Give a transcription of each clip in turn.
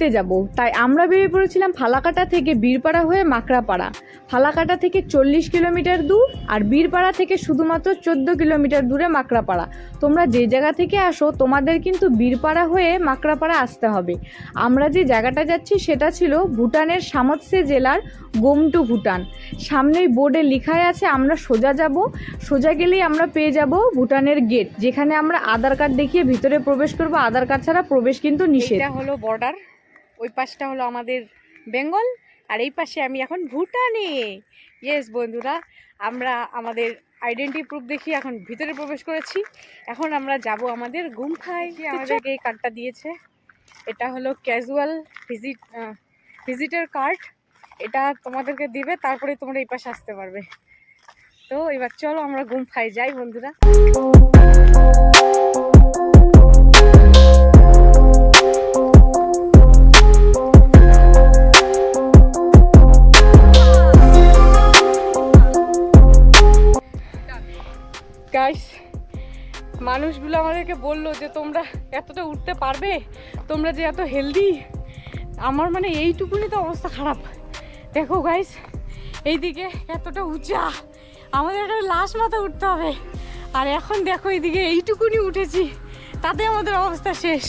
ঘুরতে যাব। তাই আমরা বেরিয়ে পড়েছিলাম ফালাকাটা থেকে বীরপাড়া হয়ে মাকড়াপাড়া। ফালাকাটা থেকে চল্লিশ কিলোমিটার দূর আর বীরপাড়া থেকে শুধুমাত্র চোদ্দ কিলোমিটার দূরে মাকড়াপাড়া। তোমরা যে জায়গা থেকে আসো, তোমাদের কিন্তু বীরপাড়া হয়ে মাকড়াপাড়া আসতে হবে। আমরা যে জায়গাটা যাচ্ছি সেটা ছিল ভুটানের সামৎসে জেলার গোমটু ভুটান। সামনেই বোর্ডে লেখাই আছে, আমরা সোজা যাব। সোজা গেলেই আমরা পেয়ে যাব ভুটানের গেট, যেখানে আমরা আধার কার্ড দেখিয়ে ভিতরে প্রবেশ করব। আধার কার্ড ছাড়া প্রবেশ কিন্তু নিষেধ। হলো বর্ডার। ওই পাশটা হলো আমাদের বেঙ্গল আর এই পাশে আমি এখন ভুটানে। ইয়েস বন্ধুরা আমরা আমাদের আইডেন্টি প্রুফ দেখি এখন ভিতরে প্রবেশ করেছি। এখন আমরা যাব আমাদের গুমখায় আমাদেরকে এই কার্ডটা দিয়েছে? এটা হলো ক্যাজুয়াল ভিজিট ভিজিটার কার্ড এটা তোমাদেরকে দিবে তারপরে তোমরা এই পাশে আসতে পারবে। তো এবার চলো আমরা গুমখায় যাই বন্ধুরা। গাইস মানুষগুলো আমাদেরকে বলল যে তোমরা এতটা উঠতে পারবে? তোমরা যে এত হেলদি আমার মানে এইটুকুনি তো অবস্থা খারাপ। দেখো গাইস এইদিকে এতটা উঁচা। আমাদের একটা লাশ মাথা উঠতে হবে। আর এখন দেখো এইদিকে এইটুকুনি উঠেছি। তাতে আমাদের অবস্থা শেষ।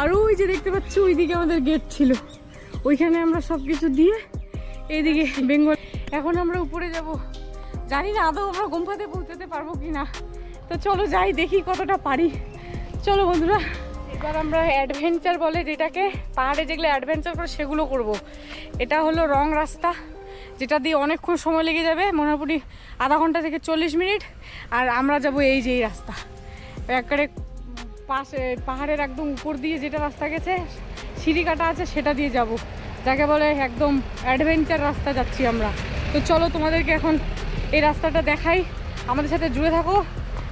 আর ওই যে দেখতে পাচ্ছি, ওইদিকে আমাদের গেট ছিল। ওইখানে আমরা সব কিছু দিয়ে এইদিকে বেঙ্গল এখন আমরা উপরে যাব। জানি না আদৌ আমরা গুম্ফাতে পৌঁছাতে পারব কি না। তো চলো যাই, দেখি কতটা পারি। চলো বন্ধুরা, এবার আমরা অ্যাডভেঞ্চার বলে যেটাকে, পাহাড়ে যেগুলো অ্যাডভেঞ্চার করে সেগুলো করব। এটা হলো রং রাস্তা, যেটা দিয়ে অনেকক্ষণ সময় লেগে যাবে, মোটামুটি আধা ঘণ্টা থেকে চল্লিশ মিনিট, আর আমরা যাব এই যে এই রাস্তা। একবারে পাশে, পাহাড়ের একদম উপর দিয়ে যেটা রাস্তা গেছে সিঁড়ি কাটা আছে, সেটা দিয়ে যাব। যাকে বলে একদম অ্যাডভেঞ্চার রাস্তা যাচ্ছি আমরা। তো চলো তোমাদেরকে এখন এই রাস্তাটা দেখাই। আমাদের সাথে জুড়ে থাকো।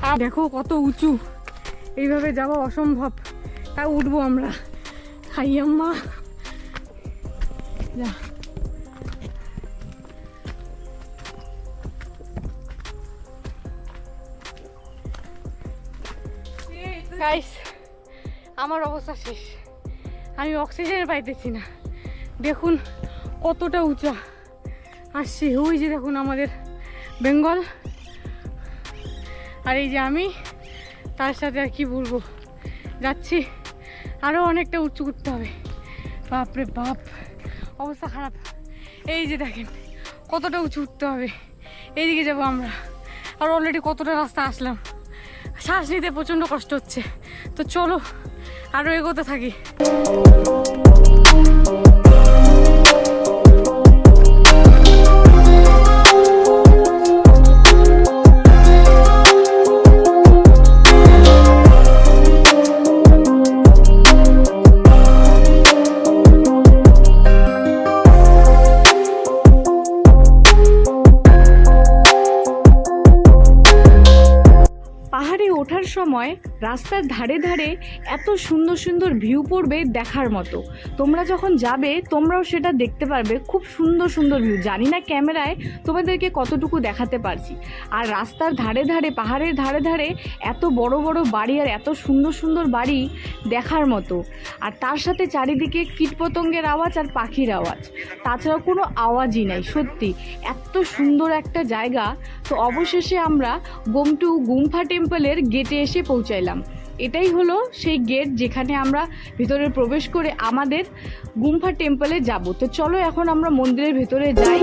আর দেখো কত উঁচু। এইভাবে যাওয়া অসম্ভব। তা উঠবো আমরা। হাই আম্মা। যা। আমার অবস্থা শেষ। আমি অক্সিজেন পাইতেছি না। দেখুন কতটা উঁচা। আসছি। ওই যে দেখুন আমাদের বেঙ্গল। আর এই যে আমি, তার সাথে আর কি বলব? যাচ্ছি। আরও অনেকটা উঁচু করতে হবে। বাপরে বাপ, অবস্থা খারাপ। এই যে দেখেন, কতটা উঁচু উঠতে হবে। এইদিকে যাব আমরা। আর অলরেডি কতটা রাস্তা আসলাম। শ্বাস নিতে প্রচণ্ড কষ্ট হচ্ছে। তো চলো আরও এগোতে থাকি। রাস্তার ধারে ধারে এত সুন্দর সুন্দর ভিউ পড়বে দেখার মতো। তোমরা যখন যাবে, তোমরাও সেটা দেখতে পারবে। খুব সুন্দর সুন্দর ভিউ জানি না ক্যামেরায় তোমাদেরকে কতটুকু দেখাতে পারছি। আর রাস্তার ধারে ধারে, পাহাড়ের ধারে ধারে এত বড় বড় বাড়ি আর এত সুন্দর সুন্দর বাড়ি দেখার মতো। আর তার সাথে চারিদিকে কীটপতঙ্গের আওয়াজ আর পাখির আওয়াজ। তাছাড়া কোনো আওয়াজই নাই, সত্যি। এত সুন্দর একটা জায়গা। তো অবশেষে আমরা গোমটু গুম্ফা টেম্পলের গেটে এসে পৌঁছাইলাম এটাই হলো সেই গেট যেখানে আমরা ভিতরে প্রবেশ করে আমাদের গুম্ফা টেম্পলে যাব। তো চলো এখন আমরা মন্দিরের ভেতরে যাই।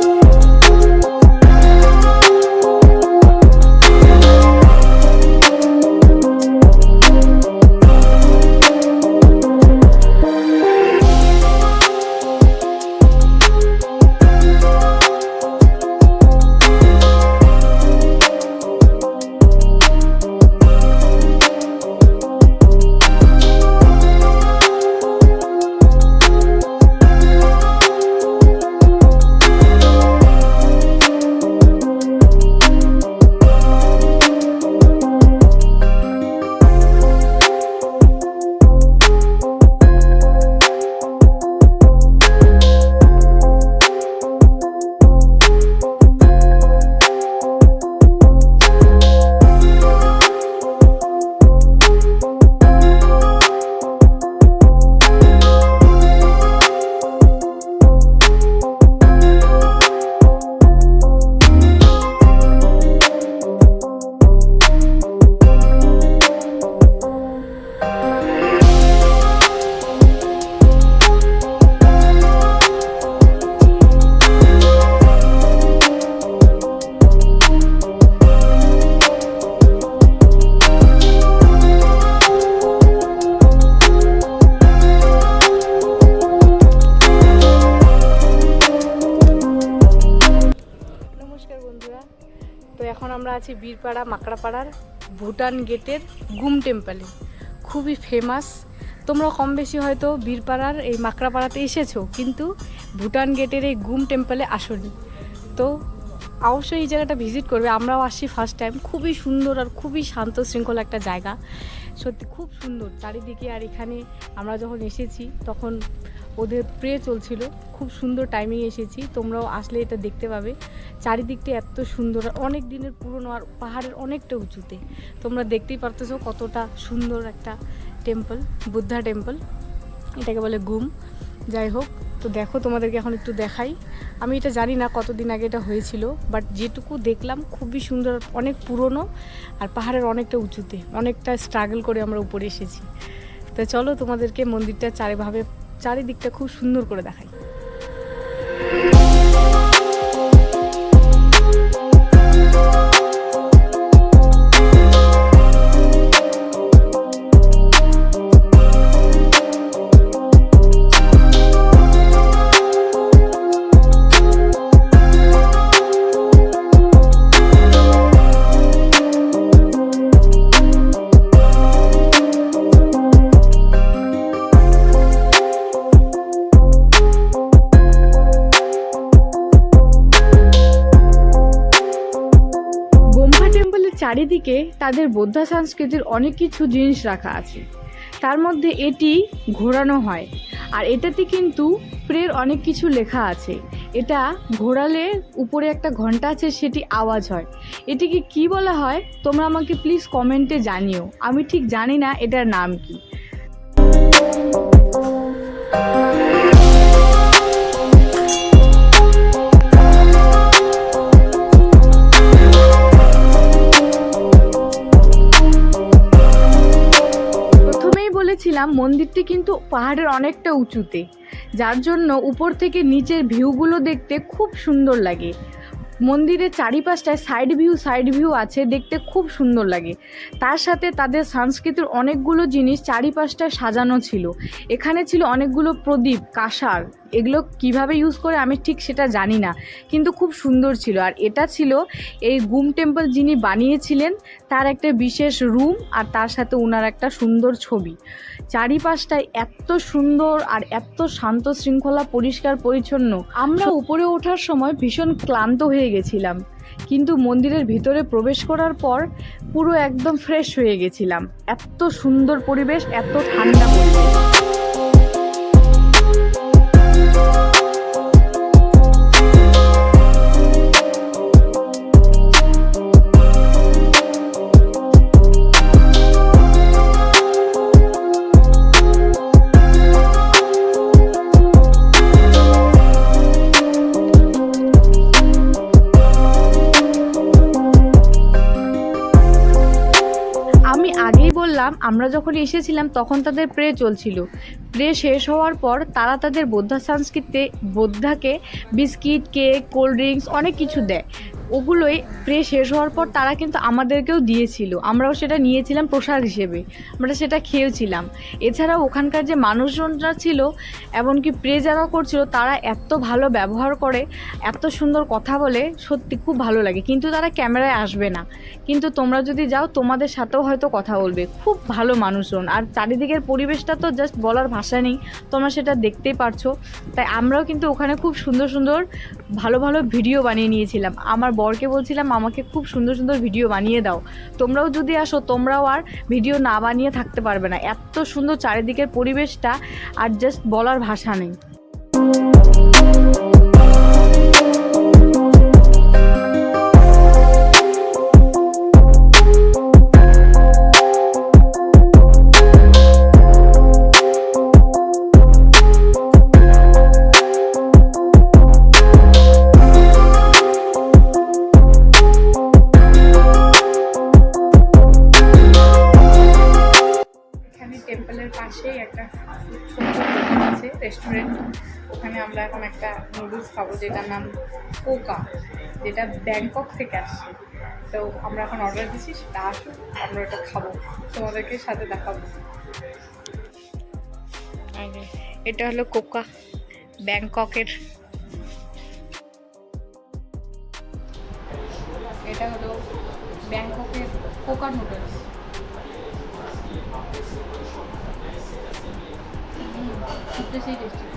আছি বীরপাড়া, মাকড়াপাড়ার, ভুটান গেটের গুম টেম্পলে। খুবই ফেমাস তোমরা কম বেশি হয়তো বীরপাড়ার এই মাকড়াপাড়াতে এসেছ, কিন্তু ভুটান গেটের এই গুম টেম্পলে আসনি। তো অবশ্যই এই জায়গাটা ভিজিট করবে। আমরাও আসছি ফার্স্ট টাইম খুবই সুন্দর আর খুবই শান্ত শৃঙ্খলা একটা জায়গা। সত্যি খুব সুন্দর। চারিদিকে আর এখানে আমরা যখন এসেছি, তখন ওদের প্রে চলছিল। খুব সুন্দর টাইমিং এসেছি। তোমরাও আসলে এটা দেখতে পাবে। চারিদিকটা এত সুন্দর। অনেক দিনের পুরনো আর পাহাড়ের অনেকটা উঁচুতে। তোমরা দেখতেই পারতেছো কতটা সুন্দর একটা টেম্পল বুদ্ধা টেম্পল এটাকে বলে গুম। যাই হোক, তো দেখো তোমাদেরকে এখন একটু দেখাই। আমি এটা জানি না কতদিন আগে এটা হয়েছিল বাট যেটুকু দেখলাম খুবই সুন্দর, অনেক পুরনো আর পাহাড়ের অনেকটা উঁচুতে। অনেকটা স্ট্রাগল করে আমরা উপরে এসেছি। তো চলো তোমাদেরকে মন্দিরটা চারিভাবে চারিদিকটা খুব সুন্দর করে দেখাই চারিদিকে তাদের বৌদ্ধ সংস্কৃতির অনেক কিছু জিনিস রাখা আছে। তার মধ্যে এটি ঘোরানো হয়। আর এটাতে কিন্তু প্রের অনেক কিছু লেখা আছে। এটা ঘোরালে উপরে একটা ঘণ্টা আছে, সেটি আওয়াজ হয়। এটিকে কি বলা হয়? তোমরা আমাকে প্লিজ কমেন্টে জানিও। আমি ঠিক জানি না এটার নাম কি। বলেছিলাম মন্দিরটি কিন্তু পাহাড়ের অনেকটা উঁচুতে, যার জন্য উপর থেকে নিচের ভিউগুলো দেখতে খুব সুন্দর লাগে। মন্দিরের চারিপাশটায় সাইড ভিউ সাইড ভিউ আছে, দেখতে খুব সুন্দর লাগে। তার সাথে তাদের সংস্কৃতির অনেকগুলো জিনিস চারিপাশটায় সাজানো ছিল। এখানে ছিল অনেকগুলো প্রদীপ, কাঁসার। এগুলো কীভাবে ইউজ করে আমি ঠিক সেটা জানি না, কিন্তু খুব সুন্দর ছিল। আর এটা ছিল এই গুম টেম্পল যিনি বানিয়েছিলেন, তার একটা বিশেষ রুম আর তার সাথে ওনার একটা সুন্দর ছবি। চারিপাশটায় এত সুন্দর আর এত শান্ত শৃঙ্খলা, পরিষ্কার, পরিচ্ছন্ন। আমরা উপরে ওঠার সময় ভীষণ ক্লান্ত হয়ে গেছিলাম, কিন্তু মন্দিরের ভিতরে প্রবেশ করার পর পুরো একদম ফ্রেশ হয়ে গেছিলাম। এত সুন্দর পরিবেশ, এত ঠান্ডা পরিবেশ। আমি আগেই বললাম, আমরা যখন এসেছিলাম তখন তাদের প্রে চলছিল। প্রে শেষ হওয়ার পর তারা তাদের বোদ্ধা সংস্কৃতিতে, বোদ্ধাকে বিস্কিট, কেক, কোল্ড ড্রিঙ্কস অনেক কিছু দেয়। ওগুলোই প্রে শেষ হওয়ার পর তারা কিন্তু আমাদেরকেও দিয়েছিল। আমরাও সেটা নিয়েছিলাম প্রসাদ হিসেবে। আমরা সেটা খেয়েছিলাম। এছাড়াও ওখানকার যে মানুষজনরা ছিল, এমনকি প্রে যারা করছিল, তারা এত ভালো ব্যবহার করে, এত সুন্দর কথা বলে, সত্যি খুব ভালো লাগে। কিন্তু তারা ক্যামেরায় আসবে না। কিন্তু তোমরা যদি যাও, তোমাদের সাথেও হয়তো কথা বলবে। খুব ভালো মানুষজন। আর চারিদিকের পরিবেশটা তো জাস্ট বলার ভাষা নেই। তোমরা সেটা দেখতেই পারছ। তাই আমরাও কিন্তু ওখানে খুব সুন্দর সুন্দর, ভালো ভালো ভিডিও বানিয়ে নিয়েছিলাম। আমার বরকে বলছিলাম, আমাকে খুব সুন্দর সুন্দর ভিডিও বানিয়ে দাও। তোমরাও যদি আসো, তোমরাও আর ভিডিও না বানিয়ে থাকতে পারবে না। এত সুন্দর চারিদিকের পরিবেশটা আর জাস্ট বলার ভাষা নেই। খাব যেটার নাম কোকা যেটা ব্যাংকক থেকে আসছে তো আমরা এখন অর্ডার দিচ্ছি সেটা আসুক আমরা এটা খাব তোমাদেরকে সাথে দেখাবো। আর এটা হলো কোকা ব্যাংককের। এটা হলো ব্যাংককের কোকা নুডলস সেই টেস্টি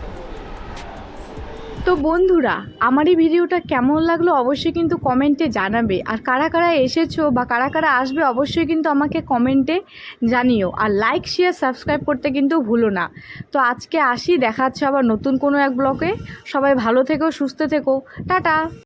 তো বন্ধুরা আমার এই ভিডিওটা কেমন লাগল অবশ্যই কিন্তু কমেন্টে জানাবে। আর কারা কারা এসেছ বা কারা কারা আসবে অবশ্যই কিন্তু আমাকে কমেন্টে জানিও। আর লাইক শেয়ার সাবস্ক্রাইব করতে কিন্তু ভুলো না। তো আজকে আসি দেখাচ্ছে আবার নতুন কোনো এক ব্লকে সবাই ভালো থেকো, সুস্থ থেকো। টাটা!